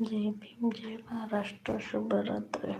जय भीम जय महाराष्ट्र शुभरात्री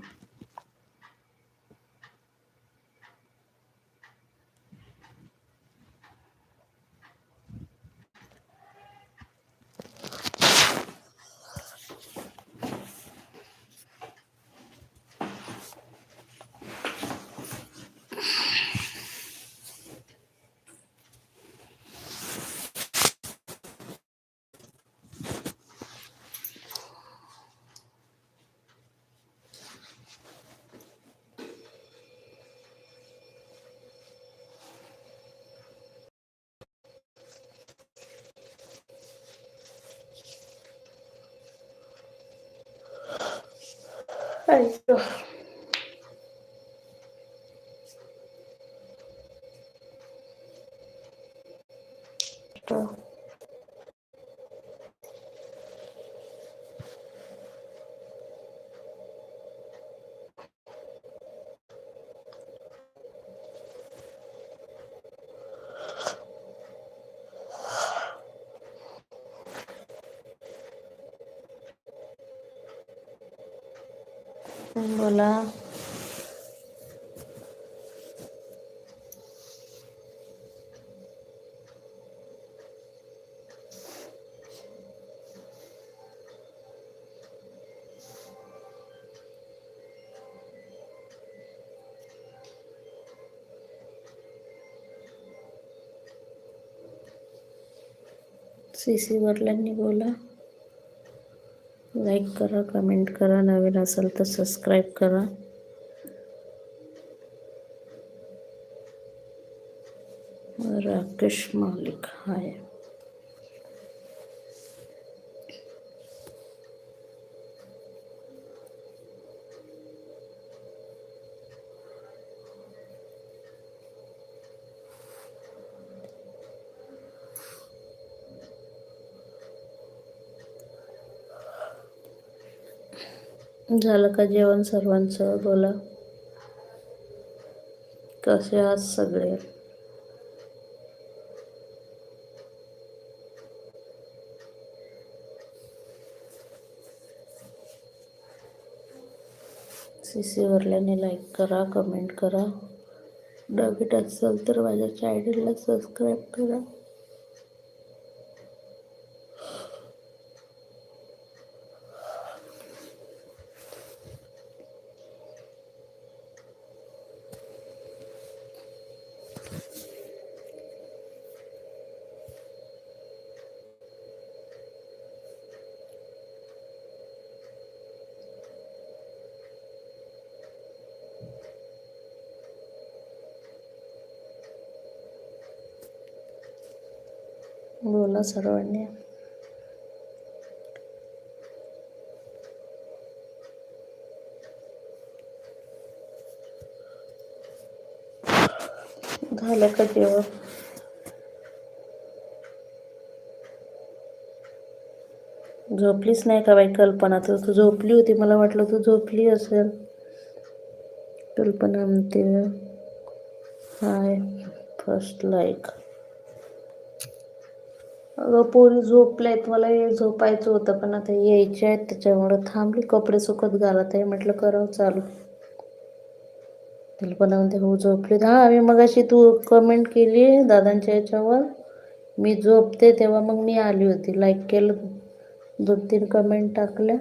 अय्यो तर बोला. सी सी वरल्यांनी बोला. लाईक करा कमेंट करा नवीन असेल तर सबस्क्राईब करा. राकेश मालिक हाय झालं का जेवण सर्वांचं? बोला. कसे आहात सगळे? सी सी वरल्याने लाईक करा कमेंट करा. नवीन असेल तर माझ्या चॅनलला सबस्क्राईब करा. बोला सर्वांनी झालं का जेवण? झोपलीच नाही का बाई कल्पना? तर तू झोपली होती मला वाटलं तू झोपली असेल. कल्पना म्हणते. हाय फर्स्ट लाईक अगं पोरी झोपल्यात मला हे झोपायचं होतं पण आता यायचे आहेत त्याच्यामुळं थांबली कपडे सुकत घालत आहे म्हटलं करावं चालू. कल्पना म्हणते हो झोपली हा आम्ही मगाशी तू कमेंट केली दादांच्या याच्यावर. मी झोपते तेव्हा मग मी आली होती. लाईक केलं दोन तीन कमेंट टाकल्या.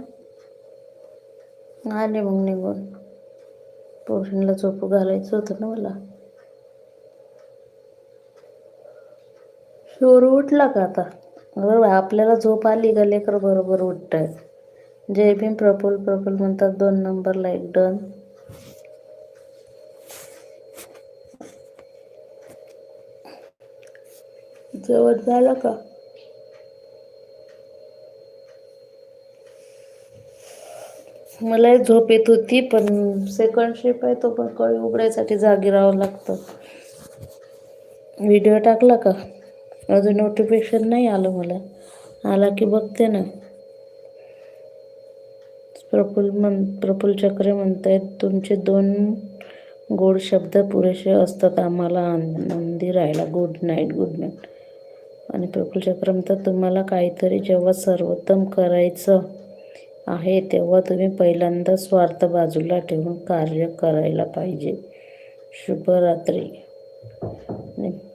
आले मग निघून. पोरींला झोपू घालायचं होतं ना मला. शोर उठला का आता? बरोबर आपल्याला झोप आली का? लेकर बरोबर उठत जय भीम प्रफुल प्रफुल म्हणतात दोन नंबरला एक डन जेवण झालं का? मला झोप येत होती पण सेकंड शिप आहे तो पण कळी उघडायसाठी जागी राहावं लागतं. व्हिडिओ टाकला का? अजून नोटिफिकेशन नाही आलं मला. आला की बघते ना. प्रफुल म्हण प्रफुल चक्रे म्हणतायत तुमचे दोन गोड शब्द पुरेसे असतात आम्हाला आनंदी राहायला. गुड नाईट गुड नाईट आणि प्रफुल चक्र म्हणतात तुम्हाला काहीतरी जेव्हा सर्वोत्तम करायचं आहे तेव्हा तुम्ही पहिल्यांदा स्वार्थ बाजूला ठेवून कार्य करायला पाहिजे. शुभरात्री.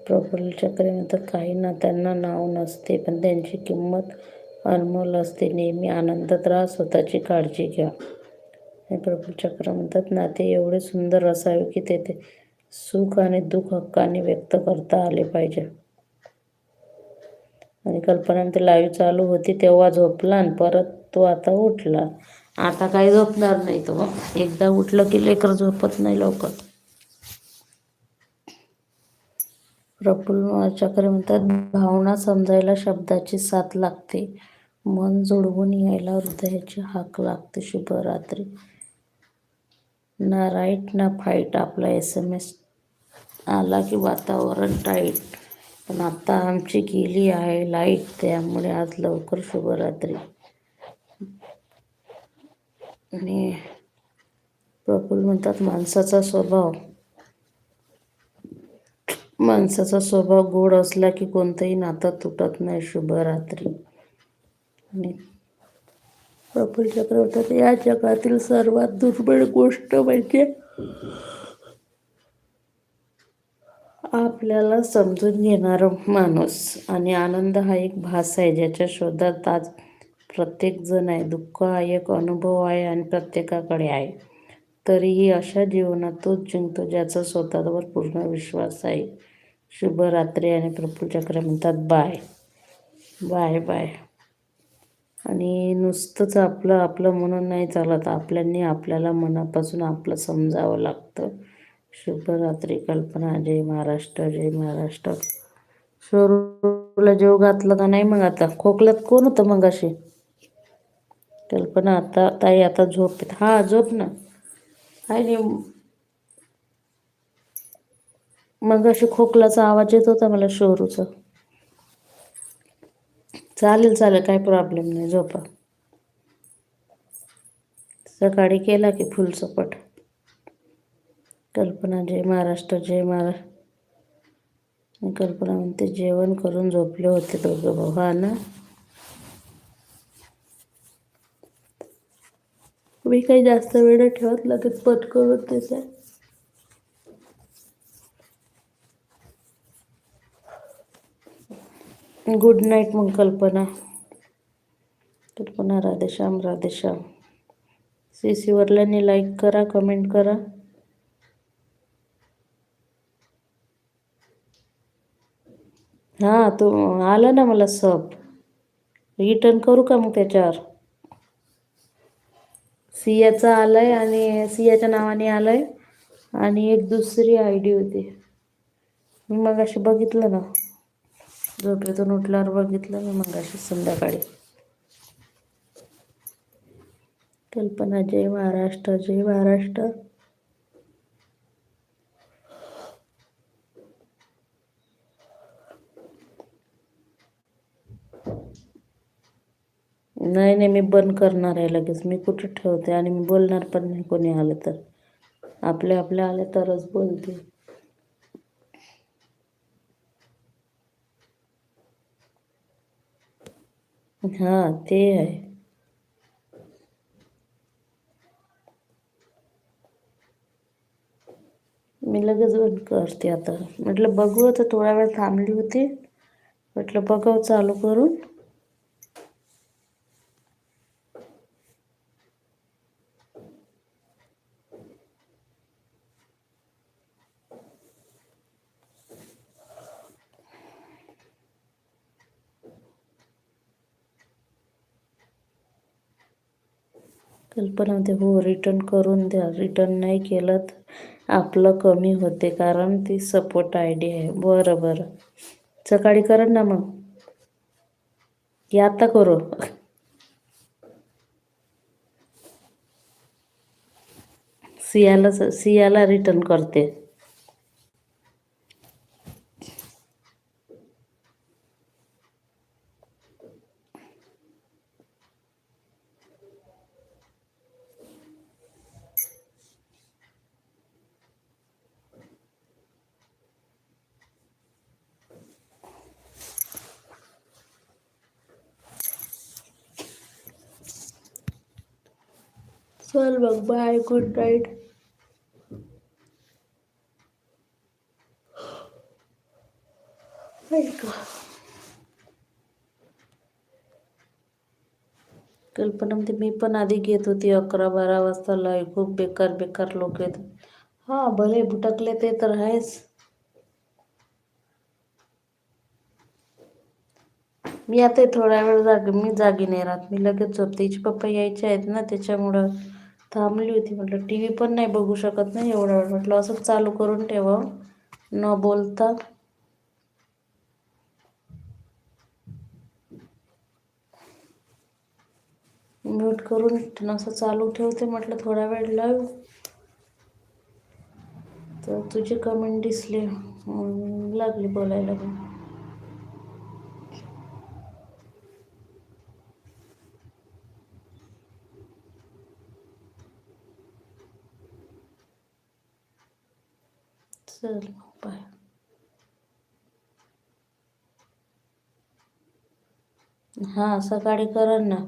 प्रफुल्ल चक्रे म्हणतात काही नात्यांना नाव नसते पण त्यांची किंमत अनमोल असते. नेहमी आनंदात राहा स्वतःची काळजी घ्या. आणि प्रफुल्ल चक्र म्हणतात नाते एवढे सुंदर असावे की तेथे सुख आणि दुःख हक्काने व्यक्त करता आले पाहिजे. आणि कल्पना ते लाईव्ह चालू होती तेव्हा झोपला आणि परत तो आता उठला. आता काही झोपणार नाही तो. एकदा उठलं की लेकर झोपत नाही लवकर. प्रफुल्ल चक्र म्हणतात भावना समजायला शब्दाची साथ लागते. मन जुळवून यायला हृदयाची हाक लागते. शुभरात्री ना राईट ना फाईट. आपला एस एम एस आला की वातावरण टाईट. पण आता आमची गेली आहे लाइट त्यामुळे आज लवकर शुभरात्री आणि प्रफुल्ल म्हणतात माणसाचा स्वभाव माणसाचा स्वभाव गोड असला की कोणतंही नातं तुटत नाही शुभरात्री आणि प्रफुल चक्रवर्तात या जगातील सर्वात दुर्मिळ गोष्ट म्हणजे आपल्याला समजून घेणारा माणूस. आणि आनंद हा एक भास आहे ज्याच्या शोधात आज प्रत्येक जण आहे. दुःख हा एक अनुभव आहे आणि प्रत्येकाकडे आहे. तरीही अशा जीवनात तोच जिंकतो ज्याचा स्वतःवर पूर्ण विश्वास आहे. शुभरात्री आणि प्रफुल चक्र म्हणतात बाय. Bye bye. आणि नुसतंच आपलं आपलं म्हणून नाही चालत. आपल्यांनी आपल्याला मनापासून आपलं समजावं लागतं. शुभरात्री कल्पना जय महाराष्ट्र जय महाराष्ट्र. शोरूला जेव घातलं का नाही मग आता? खोकल्यात कोण होतं मग अशी कल्पना आता ताई आता झोप येत हा झोप ना. आहे मग अशी खोकलाचा आवाज येत होता मला शोरूचा. चालेल चालेल काही प्रॉब्लेम नाही झोपा. सकाळी केला की फुल सपट. कल्पना जय महाराष्ट्र जय महाराष्ट्र. कल्पना म्हणते जेवण करून झोपले होते दोघं भाऊ हा ना? मी काही जास्त वेळ ठेवत लगेच पट करून त्याचा गुड नाईट मग कल्पना. कल्पना राधेश्याम राधेश्याम. सी सी वरल्याने लाईक करा कमेंट करा. हां तो आलं ना मला सब रिटर्न करू का मग त्याच्यावर? सियाचा आलं आहे आणि सियाच्या नावाने आलं आहे आणि एक दुसरी आय डी होती. मी मग अशी बघितलं ना. झोपेतून उठल्यावर बघितलं मी मग अशी संध्याकाळी. कल्पना जय महाराष्ट्र जय महाराष्ट्र. नाही नाही मी बंद करणार आहे लगेच. मी कुठं ठेवते आणि मी बोलणार पण नाही कोणी आलं तर. आपले आपले आले तरच बोलते. हा ते आहे. मी लगेच बंद करते आता. म्हटलं बघू आता थोडा वेळ थांबली होती. म्हटलं बघाव चालू करून. कल्पना होते हो रिटर्न करून द्या. रिटर्न नाही केलं तर आपलं कमी होते कारण ती सपोर्ट आय डी आहे. बरं बरं. सकाळी करा ना मग. या आता करू. सियाला सियाला रिटर्न करते. चल मग बाय गुड नाईट कल्पना म्हणते मी पण आधी घेत होती अकरा बारा वाजता लाईव्ह खूप बेकार बेकार लोक येत हा भले भुटकले ते तर आहेच. मी आता थोड्या वेळ जागी मी जागी नाही राहत. मी लगेच झोपते हिचे पप्पा यायचे आहेत ना त्याच्यामुळं थांबली होती म्हटलं टी व्ही पण नाही बघू शकत नाही एवढा वेळ. म्हटलं असंच चालू करून ठेवा. न बोलता. म्यूट करून असं चालू ठेवते म्हटलं थोडा वेळ लाव. तर तुझी कमेंट दिसली. लागली बोलायला मी चल मग बाय हां सकाळी करा ना